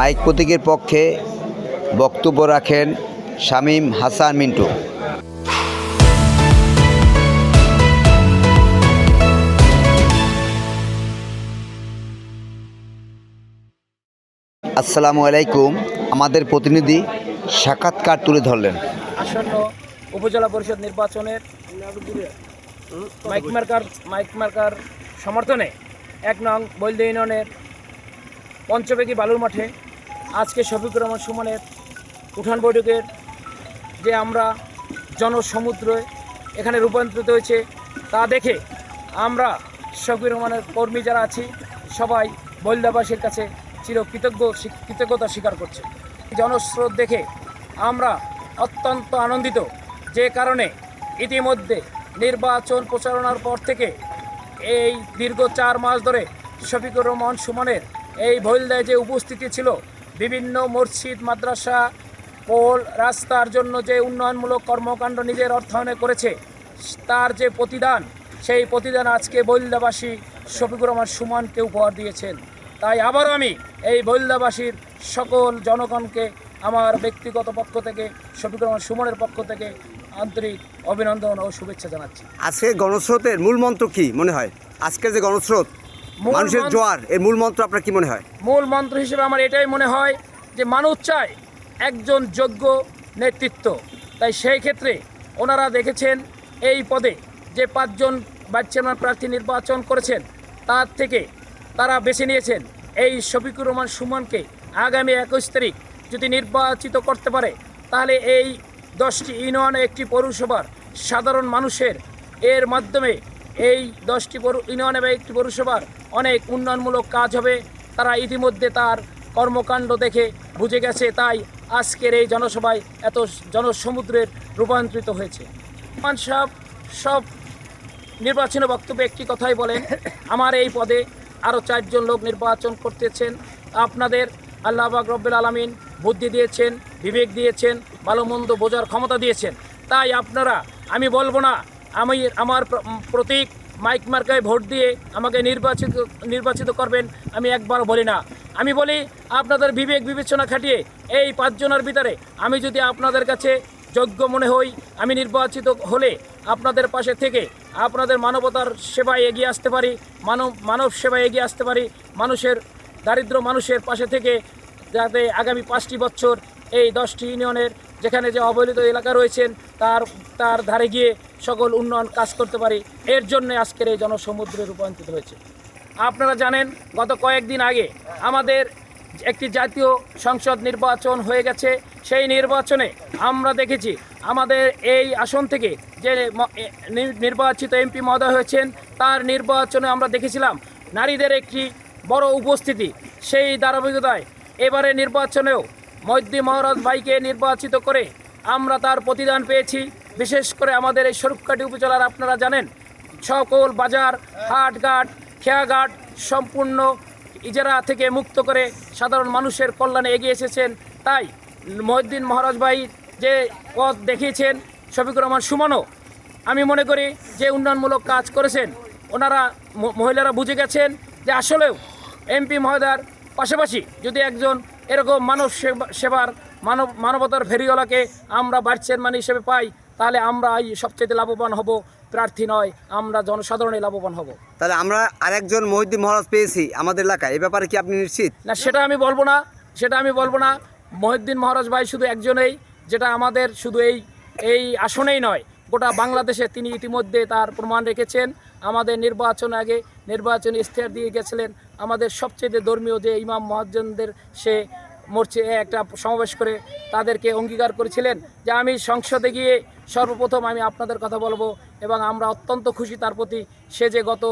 Mic প্রতীকের পক্ষে বক্তব্য রাখেন শামীম হাসান মিন্টু। আসসালামু আলাইকুম। আমাদের প্রতিনিধি সাক্ষাৎকার তুলে ধরলেন? আসন্ন উপজেলা পরিষদ নির্বাচনের মাইক মার্কার মাইক মার্কার সমর্থনে এক নং বৈলদে ইউনিয়নের পঞ্চবেগী বালুর মাঠে আজকে শফিকুর রহমান সুমনের উঠান বৈঠকের যে আমরা জনসমুদ্রে এখানে রূপান্তরিত হয়েছে, তা দেখে আমরা শফিকুর রহমানের কর্মী যারা আছি, সবাই বৈলদাবাসীর কাছে চির কৃতজ্ঞ কৃতজ্ঞতা স্বীকার করছে। জনস্রোত দেখে আমরা অত্যন্ত আনন্দিত যে কারণে ইতিমধ্যে নির্বাচন প্রচারণার পর থেকে এই দীর্ঘ চার মাস ধরে শফিকুর রহমান সুমনের এই ভৈলদায় যে উপস্থিতি ছিল বিভিন্ন মসজিদ, মাদ্রাসা, পোল রাস্তার জন্য যে উন্নয়নমূলক কর্মকাণ্ড নিজের অর্থায়নে করেছে, তার যে প্রতিদান, সেই প্রতিদান আজকে বৈলদাবাসী শফিকুর রহমান সুমনকে উপহার দিয়েছেন। তাই আবারও আমি এই বৈলদাবাসীর সকল জনগণকে, আমার ব্যক্তিগত পক্ষ থেকে, শফিকুর রহমান সুমনের পক্ষ থেকে আন্তরিক অভিনন্দন ও শুভেচ্ছা জানাচ্ছি। আজকে গণস্রোতের মূল মন্ত্র কি মনে হয়? আজকের যে গণস্রোত মানুষের জোয়ার এর মূল মন্ত্র আপনার কি মনে হয়? মূল মন্ত্র হিসেবে আমার এটাই মনে হয় যে মানুষ চায় একজন যোগ্য নেতৃত্ব। তাই সেই ক্ষেত্রে ওনারা দেখেছেন এই পদে যে পাঁচজন ভাইস চেয়ারম্যান প্রার্থী নির্বাচন করেছেন তার থেকে তারা বেছে নিয়েছেন এই শফিকুর রহমান সুমনকে আগামী একুশ তারিখ যদি নির্বাচিত করতে পারে তাহলে এই দশটি ইউনিয়ন একটি পৌরসভার সাধারণ মানুষের এর মাধ্যমে এই দশটি পৌর ইউনিয়ন এবং একটি পৌরসভার অনেক উন্নয়নমূলক কাজ হবে। তারা ইতিমধ্যে তার কর্মকাণ্ড দেখে বুঝে গেছে, তাই আজকের এই জনসভায় এত জনসমুদ্রের রূপান্তরিত হয়েছে। মান সাহেব সব নির্বাচনী বক্তব্যে একটি কথাই বলেন, আমার এই পদে আরও চারজন লোক নির্বাচন করতেছেন। আপনাদের আল্লাহ পাক রব্বুল আলমিন বুদ্ধি দিয়েছেন, বিবেক দিয়েছেন, ভালো মন্দ বোঝার ক্ষমতা দিয়েছেন। তাই আপনারা, আমি বলব না আমি আমার প্র- প্রতীক মাইক মার্কায় ভোট দিয়ে আমাকে নির্বাচিত নির্বাচিত করবেন, আমি একবার বলি না। আমি বলি, আপনাদের বিবেক বিবেচনা খাটিয়ে এই পাঁচজনের ভিতরে আমি যদি আপনাদের কাছে যোগ্য মনে হই, আমি নির্বাচিত হলে আপনাদের পাশে থেকে আপনাদের মানবতার সেবায় এগিয়ে আসতে পারি, মানব মানব সেবায় এগিয়ে আসতে পারি, মানুষের, দারিদ্র মানুষের পাশে থেকে যাতে আগামী পাঁচটি বছর এই দশটি ইউনিয়নের যেখানে যে অবহেলিত এলাকা রয়েছেন, তার তার ধারে গিয়ে সকল উন্নয়ন কাজ করতে পারি, এর জন্য আজকের এই জনসমুদ্রে রূপান্তরিত হয়েছে। আপনারা জানেন, গত কয়েকদিন আগে আমাদের একটি জাতীয় সংসদ নির্বাচন হয়ে গেছে। সেই নির্বাচনে আমরা দেখেছি, আমাদের এই আসন থেকে যে নির্বাচিত এমপি মহোদয় হয়েছেন, তার নির্বাচনে আমরা দেখেছিলাম, নারীদের একটি বড় উপস্থিতি। সেই ধারাবাহিকতায় এবারে নির্বাচনেও মৈদ্দি মহারাজ ভাইকে নির্বাচিত করে আমরা তার প্রতিদান পেয়েছি। বিশেষ করে আমাদের এই স্বরূপকাঠি উপজেলার আপনারা জানেন, সকল বাজার, হাটঘাট, খেয়াঘাট সম্পূর্ণ ইজারা থেকে মুক্ত করে সাধারণ মানুষের কল্যাণে এগিয়ে এসেছেন। তাই মহিউদ্দিন মহারাজ ভাই যে পথ দেখিয়েছেন, শফিকুর রহমান সুমনও, আমি মনে করি যে উন্নয়নমূলক কাজ করেছেন। ওনারা মহিলারা বুঝে গেছেন যে আসলেও এমপি মহোদয়ার পাশাপাশি যদি একজন এরকম মানব সেবা- সেবার মানব মানবতার ফেরিওয়ালাকে আমরা ভাইস চেয়ারম্যান হিসেবে পাই তাহলে আমরা এই সবচেয়ে লাভবান হব প্রার্থী নয় আমরা জনসাধারণই লাভবান হব। তাহলে আমরা আরেকজন মহিউদ্দিন মহারাজ পেয়েছি আমাদের এলাকায় এই ব্যাপারে কি আপনি নিশ্চিত? না সেটা আমি বলব না সেটা আমি বলব না। মহিউদ্দিন মহারাজ ভাই শুধু একজনেই যেটা আমাদের শুধু এই এই আসনেই নয় গোটা বাংলাদেশে তিনি ইতিমধ্যে তার প্রমাণ রেখেছেন। আমাদের নির্বাচন আগে নির্বাচন ইশতেহার দিয়ে গেছিলেন। আমাদের সবচেয়ে ধর্মীয় যে ইমাম মহাজনদের সে মোর্চে একটা সমাবেশ করে তাদেরকে অঙ্গীকার করেছিলেন যে আমি সংসদে গিয়ে সর্বপ্রথম আমি আপনাদের কথা বলব এবং আমরা অত্যন্ত খুশি তার প্রতি। সে যে গত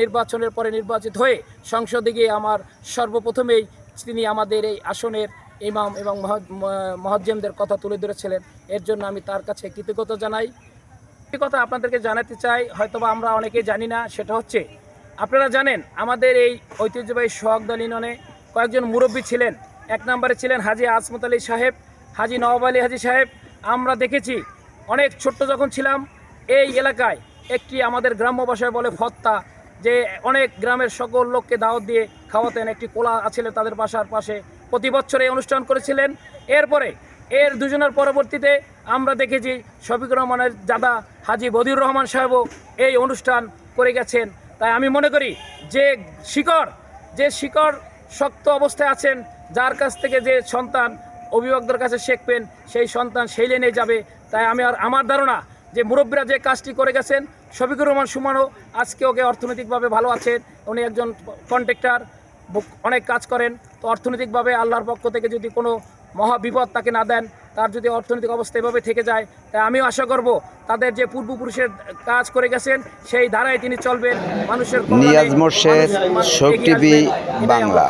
নির্বাচনের পরে নির্বাচিত হয়ে সংসদে গিয়ে আমার সর্বপ্রথমেই তিনি আমাদের এই আসনের ইমাম এবং মহাজ্জেমদের কথা তুলে ধরেছিলেন। এর জন্য আমি তার কাছে কৃতজ্ঞতা জানাই। একটি কথা আপনাদেরকে জানাতে চাই, হয়তোবা আমরা অনেকে জানি না, সেটা হচ্ছে, আপনারা জানেন আমাদের এই ঐতিহ্যবাহী সোহাগদল ইউনিয়নে কয়েকজন মুরব্বী ছিলেন। এক নম্বরে ছিলেন হাজি আসমত আলী সাহেব, হাজি নওয়াব আলী হাজি সাহেব। আমরা দেখেছি অনেক ছোট্ট যখন ছিলাম, এই এলাকায় একটি আমাদের গ্রাম্য ভাষায় বলে ফত্তা যে অনেক গ্রামের সকল লোককে দাওয়াত দিয়ে খাওয়াতেন। একটি কোলা আছিল তাদের বাসার পাশে। প্রতি বছর এই অনুষ্ঠান করেছিলেন। এরপরে, এর দুজনের পরবর্তীতে আমরা দেখেছি শফিকুর রহমানের দাদা হাজি বদিউর রহমান সাহেবও এই অনুষ্ঠান করে গেছেন। তাই আমি মনে করি যে শিকড় যে শিকড় শক্ত অবস্থায় আছেন, যার কাছ থেকে যে সন্তান অভিভাবকদের কাছে শিখবেন, সেই সন্তান সেই লেনে যাবে। তাই আমি আর আমার ধারণা যে মুরব্বীরা যে কাজটি করে গেছেন, শফিকুর রহমান সুমানও আজকে ওকে অর্থনৈতিকভাবে ভালো আছেন। উনি একজন কন্ট্রাক্টর, অনেক কাজ করেন। তো অর্থনৈতিকভাবে আল্লাহর পক্ষ থেকে যদি কোনো মহা বিপদ তাকে না দেন তার যদি অর্থনৈতিক অবস্থা এভাবে থেকে যায় তাই আমিও আশা করব তাদের যে পূর্বপুরুষের কাজ করে গেছেন সেই ধারায় তিনি চলবেন মানুষের নিয়াজ মোর্শেদ, শোক টিভি, বাংলা।